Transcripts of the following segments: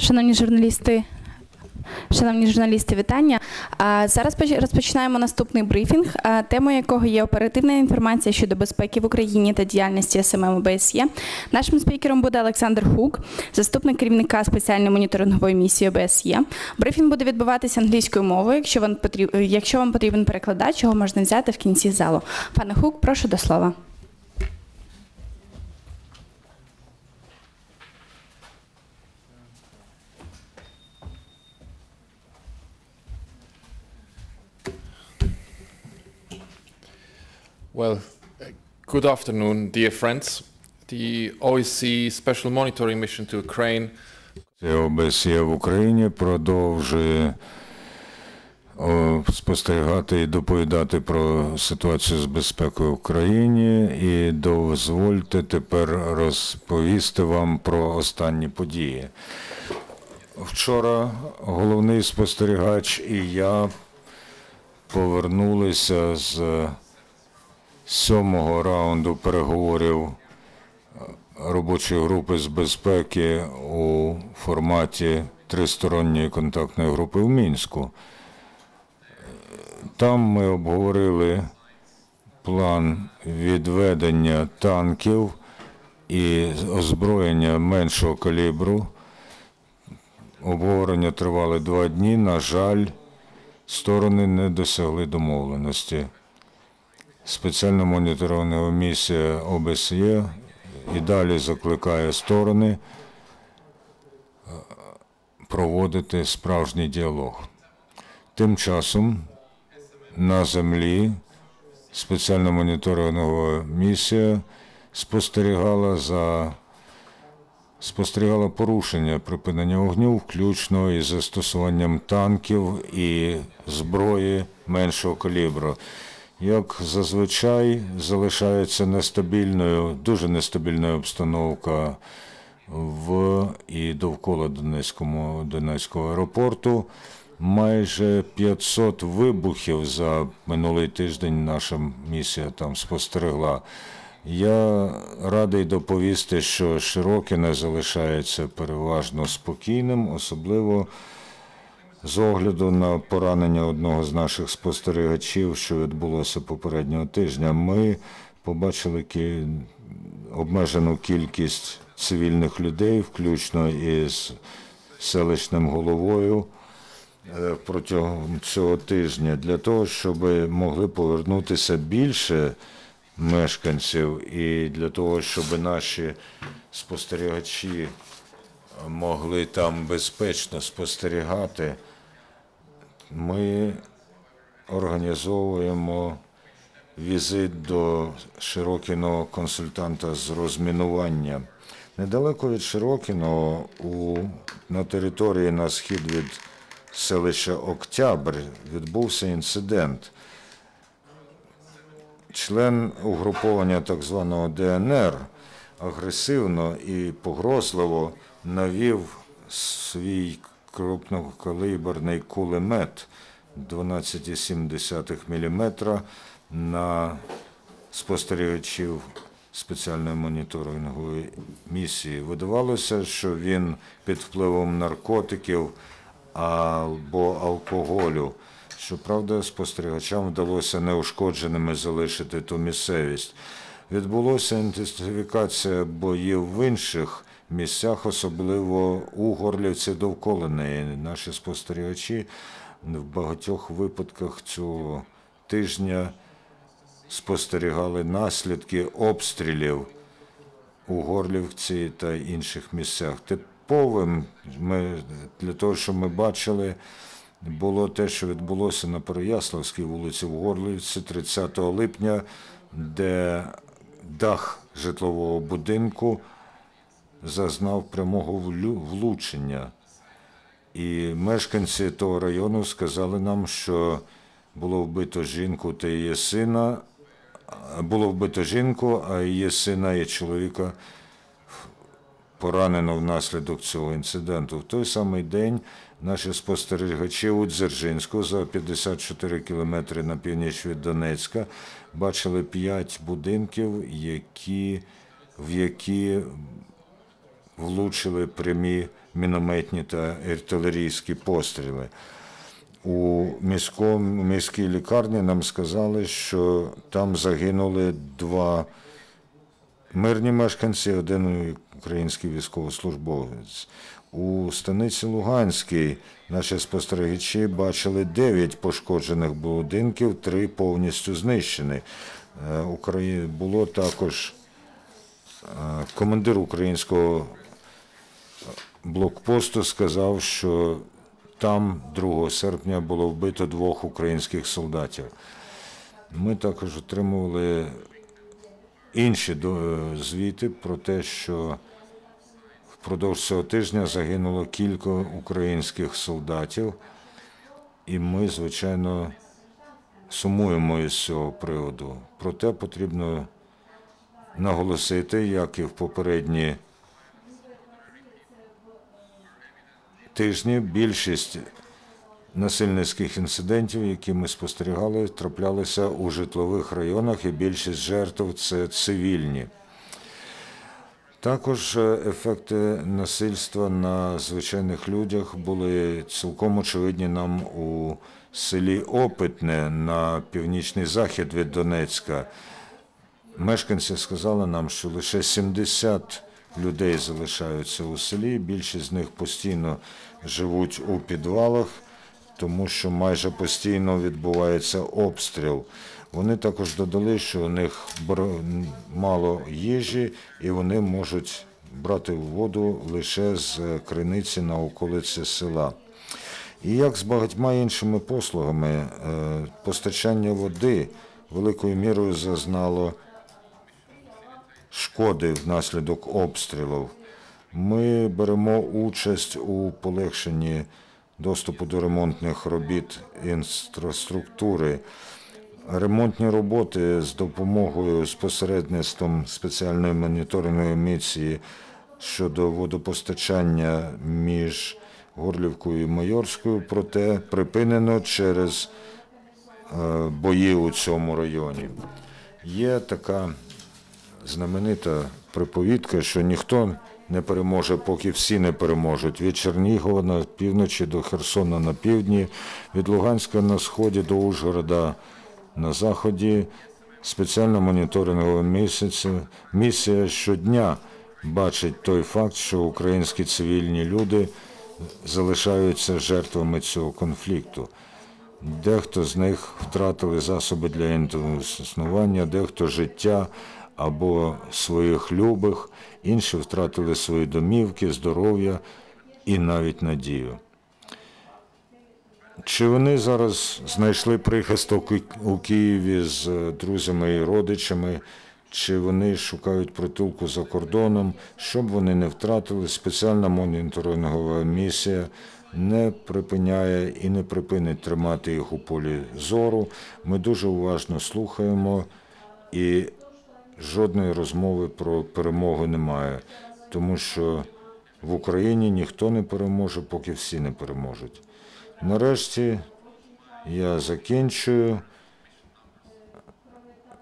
Шановні журналісти, шановні журналісти, вітання. Зараз поч- розпочинаємо наступний брифінг, темою якого є оперативна інформація щодо безпеки в Україні та діяльності СММ ОБСЄ. Нашим спікером буде Олександр Хук, заступник керівника спеціальної моніторингової місії ОБСЄ. Брифінг буде відбуватися англійською мовою. Якщо вам потрібен перекладач, його можна взяти в кінці залу. Пане Хук, прошу до слова. Well, uh, good afternoon, dear friends. The OSCE Special Monitoring Mission to Ukraine ОБСЄ в Україні продовжує спостерігати і доповідати про ситуацію з безпекою в Україні. І дозвольте тепер розповісти вам про останні події. Вчора головний спостерігач і я повернулися з сьомого раунду переговорів робочої групи з безпеки у форматі тристоронньої контактної групи в Мінську. Там ми обговорили план відведення танків і озброєння меншого калібру. Обговорення тривали два дні. На жаль, сторони не досягли домовленості. Спеціальна моніторингова місія ОБСЄ і далі закликає сторони е, проводити справжній діалог. Тим часом на землі спеціальна моніторингова місія спостерігала за спостерігала порушення припинення вогню, включно із застосуванням танків і зброї меншого калібру. Як зазвичай залишається нестабільною, дуже нестабільна обстановка в і довкола Донецькому, Донецького аеропорту. Майже 500 вибухів за минулий тиждень наша місія там спостерегла. Я радий доповісти, що Широкине залишається переважно спокійним, особливо з огляду на поранення одного з наших спостерігачів, що відбулося попереднього тижня, ми побачили ки- обмежену кількість цивільних людей, включно із селищним головою е, протягом цього тижня, для того, щоб могли повернутися більше мешканців, і для того, щоб наші спостерігачі могли там безпечно спостерігати, ми організовуємо візит до Широкіного консультанта з розмінування. Недалеко від Широкіного, у, на території на схід від селища Октябрь відбувся інцидент. Член угруповання так званого ДНР агресивно і погрозливо навів свій крупнокаліберний кулемет 12,7 мм на спостерігачів спеціальної моніторингової місії. Видавалося, що він під впливом наркотиків або алкоголю. Щоправда, спостерігачам вдалося неушкодженими залишити ту місцевість. Відбулося інтенсифікація боїв в інших місцях, особливо у Горлівці довкола неї. Наші спостерігачі в багатьох випадках цього тижня спостерігали наслідки обстрілів у Горлівці та інших місцях. Типовим ми, для того, щоб ми бачили, було те, що відбулося на Переяславській вулиці в Горлівці 30 липня, де дах житлового будинку зазнав прямого влучення. І мешканці того району сказали нам, що було вбито жінку та її сина, було вбито жінку, а її сина і чоловіка поранено внаслідок цього інциденту. В той самий день наші спостерігачі у Дзержинську за 54 кілометри на північ від Донецька бачили п'ять будинків, які, в які влучили прямі мінометні та артилерійські постріли. У міському, міській лікарні нам сказали, що там загинули два мирні мешканці, один український військовослужбовець. У станиці Луганській наші спостерігачі бачили 9 пошкоджених будинків, три повністю знищені. Е, Було також е, командир українського блокпосту сказав, що там 2 серпня було вбито двох українських солдатів. Ми також отримували інші до- звіти про те, що впродовж цього тижня загинуло кілька українських солдатів, і ми, звичайно, сумуємо із цього приводу. Проте потрібно наголосити, як і в попередні тижні, більшість насильницьких інцидентів, які ми спостерігали, траплялися у житлових районах, і більшість жертв це цивільні. Також е, ефекти насильства на звичайних людях були цілком очевидні нам у селі Опитне на північний захід від Донецька. Мешканці сказали нам, що лише 70 людей залишаються у селі. Більшість з них постійно живуть у підвалах, тому що майже постійно відбувається обстріл. Вони також додали, що у них мало їжі, і вони можуть брати воду лише з криниці на околиці села. І як з багатьма іншими послугами, е, постачання води великою мірою зазнало шкоди внаслідок обстрілів. Ми беремо участь у полегшенні доступу до ремонтних робіт інфраструктури. Ремонтні роботи з допомогою з посередництвом спеціальної моніторингової місії щодо водопостачання між Горлівкою і Майорською, проте припинено через е, бої у цьому районі. Є така знаменита приповідка, що ніхто не переможе, поки всі не переможуть. Від Чернігова на півночі до Херсона на півдні, від Луганська на сході до Ужгорода на заході. Спеціальна моніторингова місяця, місія щодня бачить той факт, що українські цивільні люди залишаються жертвами цього конфлікту. Дехто з них втратили засоби для існування, дехто життя або своїх любих, інші втратили свої домівки, здоров'я і навіть надію. Чи вони зараз знайшли прихисток у- Києві з е, друзями і родичами, чи вони шукають притулку за кордоном, щоб вони не втратили, спеціальна моніторингова місія не припиняє і не припинить тримати їх у полі зору. Ми дуже уважно слухаємо і жодної розмови про перемогу немає, тому що в Україні ніхто не переможе, поки всі не переможуть. Нарешті я закінчую,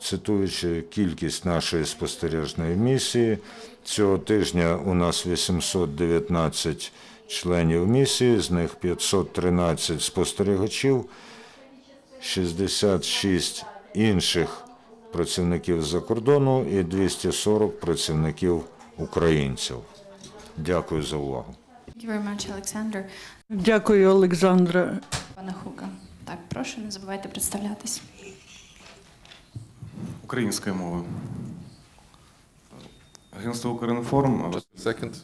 цитуючи кількість нашої спостережної місії. Цього тижня у нас 819 членів місії, з них 513 спостерігачів, 66 інших працівників з-за кордону і 240 працівників українців. Дякую за увагу. Дякую, Олександра. Пане Хука. Так, прошу, не забувайте представлятись. Українською мовою. Агентство Укрінформ second.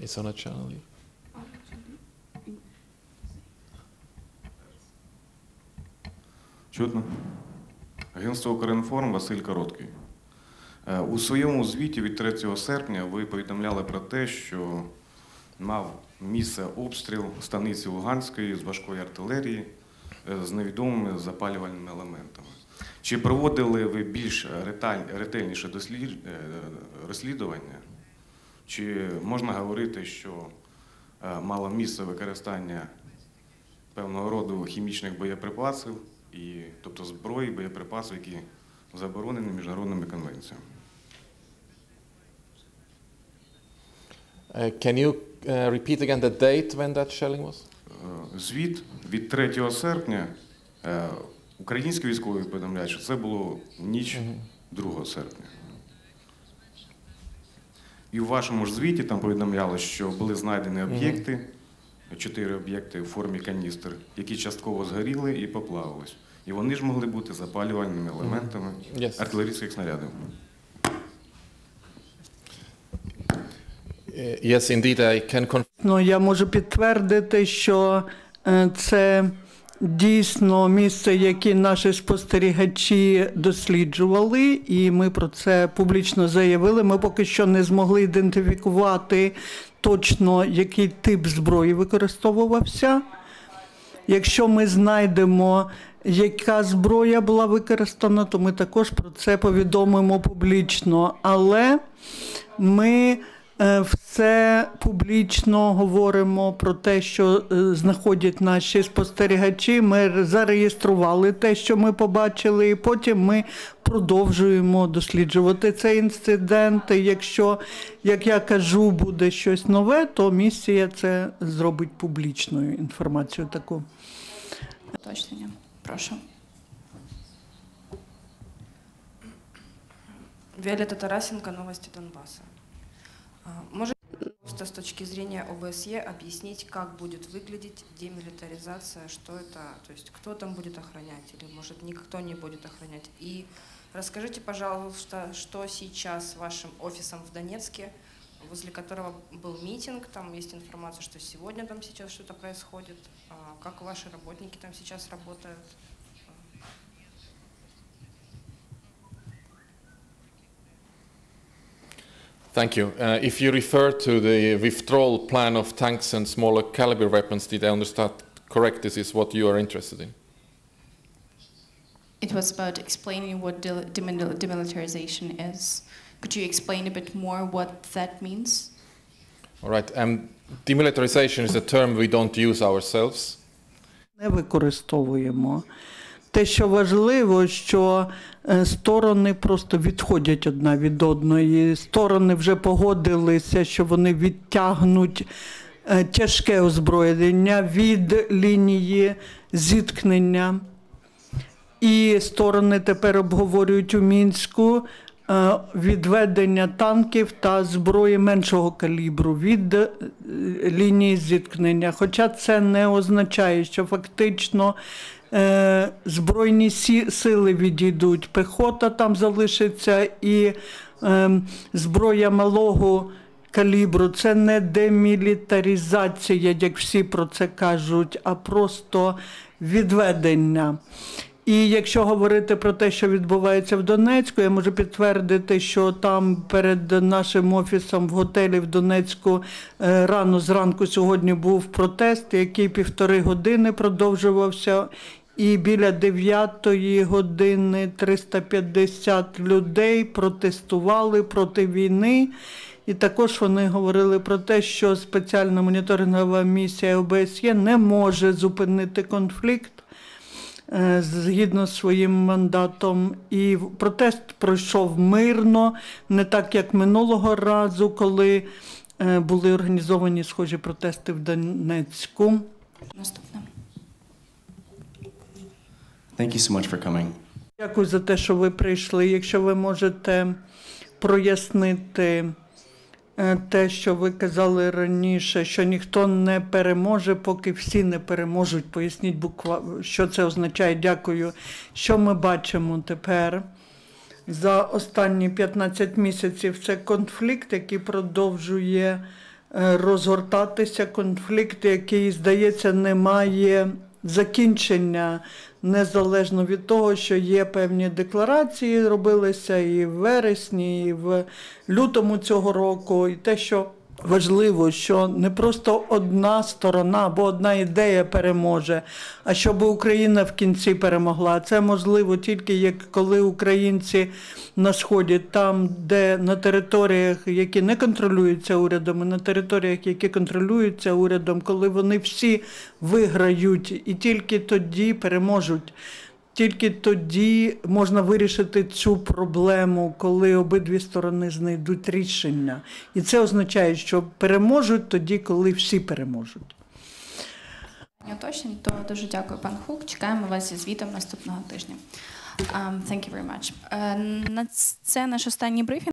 It's on a channel. Чутно. Агентство Укрінформ Василь Короткий. Е, У своєму звіті від 3 серпня ви повідомляли про те, що мав місце обстріл станиці Луганської з важкої артилерії е, з невідомими запалювальними елементами. Чи проводили ви більш ретельніше е, розслідування? Чи можна говорити, що мало місце використання певного роду хімічних боєприпасів, і, тобто зброї, боєприпасів, які заборонені міжнародними конвенціями. Uh, can you uh, repeat again the date when that shelling was? Е, Звіт від 3 серпня е, українські військові повідомляють, що це було ніч 2 серпня. І в вашому ж звіті там повідомлялось, що були знайдені об'єкти, чотири об'єкти у формі каністр, які частково згоріли і поплавились. І вони ж могли бути запалювальними елементами Yes. артилерійських снарядів. Uh, yes, indeed, I can confirm. Ну, я можу підтвердити, що е, це дійсно місце, яке наші спостерігачі досліджували, і ми про це публічно заявили. Ми поки що не змогли ідентифікувати точно, який тип зброї використовувався. Якщо ми знайдемо, яка зброя була використана, то ми також про це повідомимо публічно. Але ми все публічно говоримо про те, що е, знаходять наші спостерігачі. Ми зареєстрували те, що ми побачили, і потім ми продовжуємо досліджувати цей інцидент. Якщо, як я кажу, буде щось нове, то місія це зробить публічною інформацію таку. Уточнення. Прошу. Виолетта Тарасенко, новости Донбасса. А, Можете, просто с точки зрения ОБСЕ объяснить, как будет выглядеть демилитаризация, что это, то есть кто там будет охранять, или может никто не будет охранять. И расскажите, пожалуйста, что сейчас вашим офисом в Донецке, возле которого был митинг, там есть информация, что сегодня там сейчас что-то происходит, А, как ваши работники там сейчас работают. Thank you. Uh, if you refer to the withdrawal plan of tanks and smaller caliber weapons, did I understand correct? This is what you are interested in. It was about explaining what del- demil- demilitarization is. Could you explain a bit more what that means? All right. Um, demilitarization is a term we don't use ourselves. не використовуємо. Те, що важливо, що е, сторони просто відходять одна від одної. Сторони вже погодилися, що вони відтягнуть е, тяжке озброєння від лінії зіткнення. І сторони тепер обговорюють у мінську відведення танків та зброї меншого калібру від е, лінії зіткнення. Хоча це не означає, що фактично е, збройні сили відійдуть, пехота там залишиться і е, зброя малого. Калібру це не демілітаризація, як всі про це кажуть, а просто відведення. І якщо говорити про те, що відбувається в Донецьку, я можу підтвердити, що там перед нашим офісом в готелі в Донецьку е, рано зранку сьогодні був протест, який півтори години продовжувався. І біля 9 години 350 людей протестували проти війни. І також вони говорили про те, що спеціальна моніторингова місія ОБСЄ не може зупинити конфлікт згідно з своїм мандатом. І протест пройшов мирно, не так як минулого разу, коли е, були організовані схожі протести в Донецьку. Наступне. Thank you so much for coming. Дякую за те, що ви прийшли. Якщо ви можете прояснити е, те, що ви казали раніше, що ніхто не переможе, поки всі не переможуть. Поясніть буква, що це означає. Дякую. Що ми бачимо тепер? За останні 15 місяців це конфлікт, який продовжує е, розгортатися. Конфлікт, який, здається, не має закінчення, незалежно від того, що є певні декларації, робилися і в вересні, і в лютому цього року, і те, що Важливо, що не просто одна сторона або одна ідея переможе, а щоб Україна в кінці перемогла. Це можливо тільки як коли українці на сході, там, де на територіях, які не контролюються урядом, і на територіях, які контролюються урядом, коли вони всі виграють і тільки тоді переможуть. Тільки тоді можна вирішити цю проблему, коли обидві сторони знайдуть рішення. І це означає, що переможуть тоді, коли всі переможуть. Точно, то дуже дякую, пан Хук. Чекаємо вас зі звітом наступного тижня. Um, thank you very much. Uh, це наш останній брифінг.